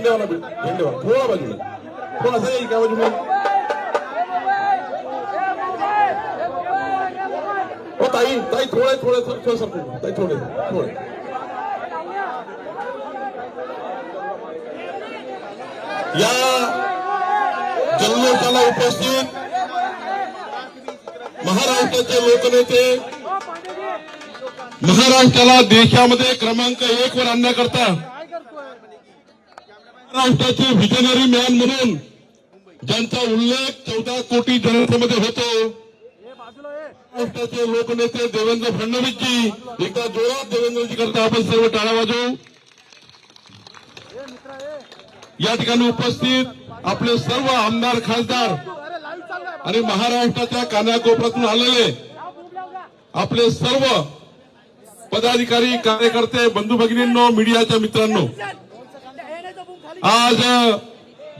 झेंडेवाला भेट झेंडेवाला थोडा बाजूला थोडासा एक बाजूला हो ताई ताई थोडे थोडे थोडं सरकून ताई थोडे थोडे या जल्लोषाला उपस्थित महाराष्ट्राचे लोकनेते महाराष्ट्राला देशामध्ये क्रमांक एक वर आणण्याकरता महाराष्ट्राचे व्हिजनरी मॅन म्हणून ज्यांचा उल्लेख चौदा कोटी जनतेमध्ये होतो. महाराष्ट्राचे लोकनेते देवेंद्र फडणवीसजी एकदा जोरात देवेंद्रजी करता आपण सर्व टाळा वाजवू. या ठिकाणी उपस्थित आपले सर्व आमदार खासदार आणि महाराष्ट्राच्या कानाकोपऱ्यातून आलेले आपले सर्व पदाधिकारी कार्यकर्ते बंधू भगिनींनो मीडियाच्या मित्रांनो आज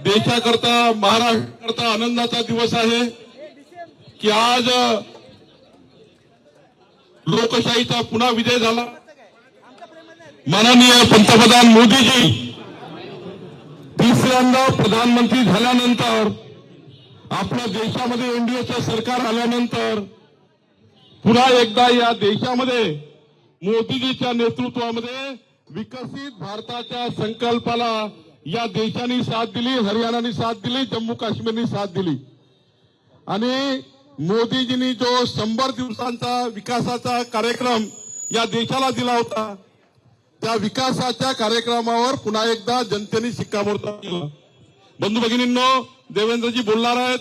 देशाकरता महाराष्ट्राकरता आनंदाचा दिवस आहे की आज लोकशाहीचा पुन्हा विजय झाला. माननीय पंतप्रधान मोदीजी तिसऱ्यांदा प्रधानमंत्री झाल्यानंतर आपल्या देशामध्ये एनडीएचं सरकार आल्यानंतर पुन्हा एकदा या देशामध्ये मोदीजीच्या नेतृत्वामध्ये विकसित भारताच्या संकल्पाला या देशाने साथ दिली हरियाणाने साथ दिली जम्मू काश्मीरने साथ दिली. आणि मोदीजींनी जो शंभर दिवसांचा विकासाचा कार्यक्रम या देशाला दिला होता त्या विकासाच्या कार्यक्रमावर पुन्हा एकदा जनतेने शिक्कामोर्तब केलं. बंधू भगिनींनो देवेंद्रजी बोलणार आहेत.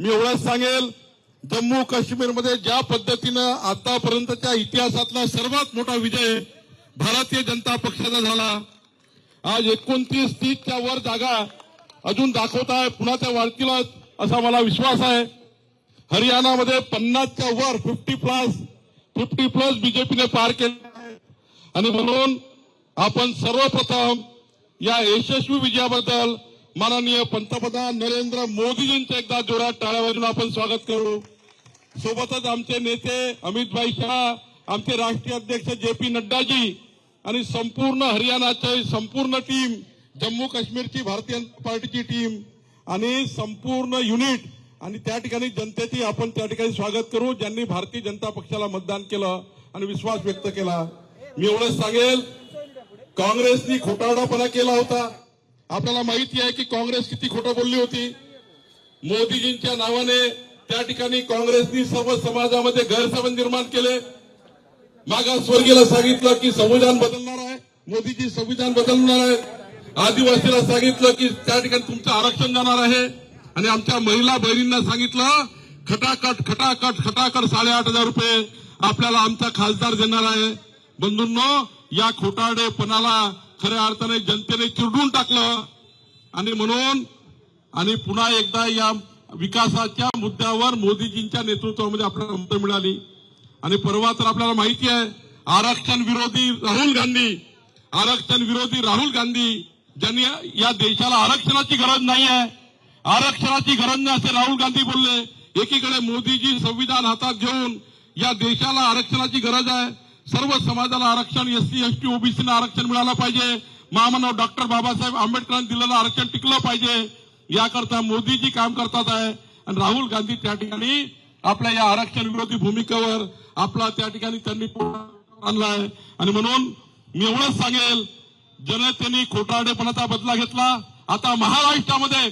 मी एवढंच सांगेल जम्मू काश्मीरमध्ये ज्या पद्धतीनं आतापर्यंतच्या इतिहासातला सर्वात मोठा विजय भारतीय जनता पक्षाचा झाला आज एकोणतीस तीसच्या वर जागा अजून दाखवत आहे पुन्हा त्या वाढतील असा मला विश्वास आहे. हरियाणामध्ये पन्नासच्या वर फिफ्टी प्लस फिफ्टी प्लस बीजेपीने पार केले आहे. आणि म्हणून आपण सर्वप्रथम या यशस्वी विजयाबद्दल माननीय पंतप्रधान नरेंद्र मोदीजींचं एकदा जोरात टाळ्या वाजून आपण स्वागत करू. सोबतच आमचे नेते अमितभाई शहा आमचे राष्ट्रीय अध्यक्ष जे पी नड्डाजी आणि संपूर्ण हरियाणाचे संपूर्ण टीम जम्मू काश्मीरची भारतीय जनता पार्टीची टीम आणि संपूर्ण युनिट आणि त्या ठिकाणी जनतेची आपण त्या ठिकाणी स्वागत करू ज्यांनी भारतीय जनता पक्षाला मतदान केलं आणि विश्वास व्यक्त केला. मी एवढंच सांगेल काँग्रेसनी खोटारडापणा केला होता. आपल्याला माहिती आहे की काँग्रेस किती खोटं बोलली होती. मोदीजींच्या नावाने त्या ठिकाणी काँग्रेसनी सर्व समाजामध्ये गैरसमज निर्माण केले. मागासवर्गीयला सांगितलं की संविधान बदलणार आहे मोदीजी संविधान बदलणार आहे. आदिवासीला सांगितलं की त्या ठिकाणी तुमचं आरक्षण जाणार आहे. आणि आमच्या महिला बहिणींना सांगितलं खटाखट खटाखट खटाखट साडेआठ हजार रुपये आपल्याला आमचा खासदार देणार आहे. बंधूंनो या खोटारडेपणाला खऱ्या अर्थाने जनतेने चिरडून टाकलं. आणि म्हणून आणि पुन्हा एकदा या विकासाच्या मुद्द्यावर मोदीजींच्या नेतृत्वामध्ये आपल्याला मतं मिळाली. आणि परवा तर आपल्याला माहिती आहे आरक्षण विरोधी राहुल गांधी आरक्षण विरोधी राहुल गांधी ज्यांनी या देशाला आरक्षणाची गरज नाही आहे. आरक्षणाची गरज नाही असे राहुल गांधी बोलले. एकीकडे मोदीजी संविधान हातात घेऊन या देशाला आरक्षणाची गरज आहे. सर्व समाजाला आरक्षण एससी एसटी ओबीसीना आरक्षण मिळालं पाहिजे. महामानव डॉक्टर बाबासाहेब आंबेडकरांनी दिलेलं आरक्षण टिकलं पाहिजे. याकरता मोदीजी काम करतात आहे. आणि राहुल गांधी त्या ठिकाणी आपल्या या आरक्षण विरोधी भूमिकेवर आपला त्या ठिकाणी त्यांनी आणलाय. आणि म्हणून मी एवढंच सांगेल जनतेने खोटारडेपणाचा बदला घेतला. आता महाराष्ट्रामध्ये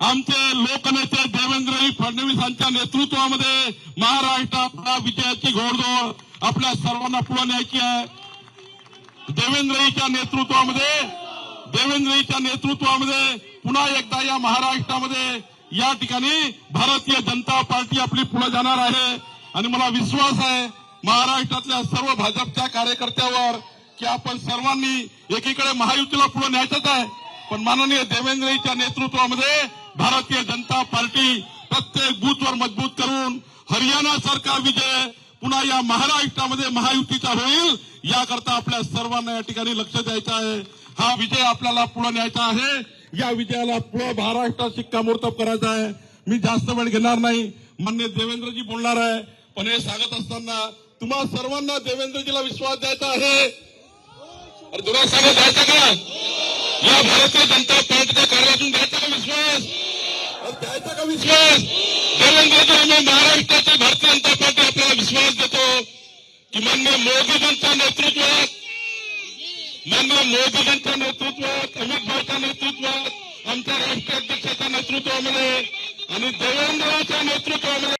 आमचे लोकनेते देवेंद्र फडणवीसांच्या नेतृत्वामध्ये महाराष्ट्रात विजयाची घोडदोड आपल्या सर्वांना पुढे न्यायची आहे. देवेंद्रजीच्या नेतृत्वामध्ये देवेंद्रजीच्या नेतृत्वामध्ये पुन्हा एकदा या महाराष्ट्रामध्ये या ठिकाणी भारतीय जनता पार्टी आपली पुढे जाणार आहे. आणि मला विश्वास आहे महाराष्ट्रातल्या सर्व भाजपच्या कार्यकर्त्यावर की आपण सर्वांनी एकीकडे महायुतीला पुढे न्यायचंच आहे. पण माननीय देवेंद्रजीच्या नेतृत्वामध्ये भारतीय जनता पार्टी प्रत्येक बूथवर मजबूत करून हरियाणा सरकार विजय पुन्हा या महाराष्ट्रामध्ये महायुतीचा होईल याकरता आपल्या सर्वांना या ठिकाणी लक्ष द्यायचं आहे. हा विजय आपल्याला पुढे न्यायचा आहे. या विजयाला पुढे महाराष्ट्रात शिक्कामोर्तब करायचा आहे. मी जास्त वेळ घेणार नाही. मान्य देवेंद्रजी बोलणार आहे. पण हे सांगत असताना तुम्हा सर्वांना देवेंद्रजीला विश्वास द्यायचा आहे. अरे तुला सांगत द्यायचा का? या भारतीय जनता पार्टीच्या कार्यातून द्यायचा का विश्वास? द्यायचा का विश्वास? देवेंद्रजी आम्ही महाराष्ट्राची भारतीय जनता पार्टी आपल्याला विश्वास देतो. की मान्य मोदीजींच्या नेतृत्वात मान्य मोदीजींच्या नेतृत्वात अमित भाऊच्या नेतृत्वात आमच्या राष्ट्राध्यक्षाच्या नेतृत्वामध्ये आणि देवेंद्रच्या नेतृत्वामध्ये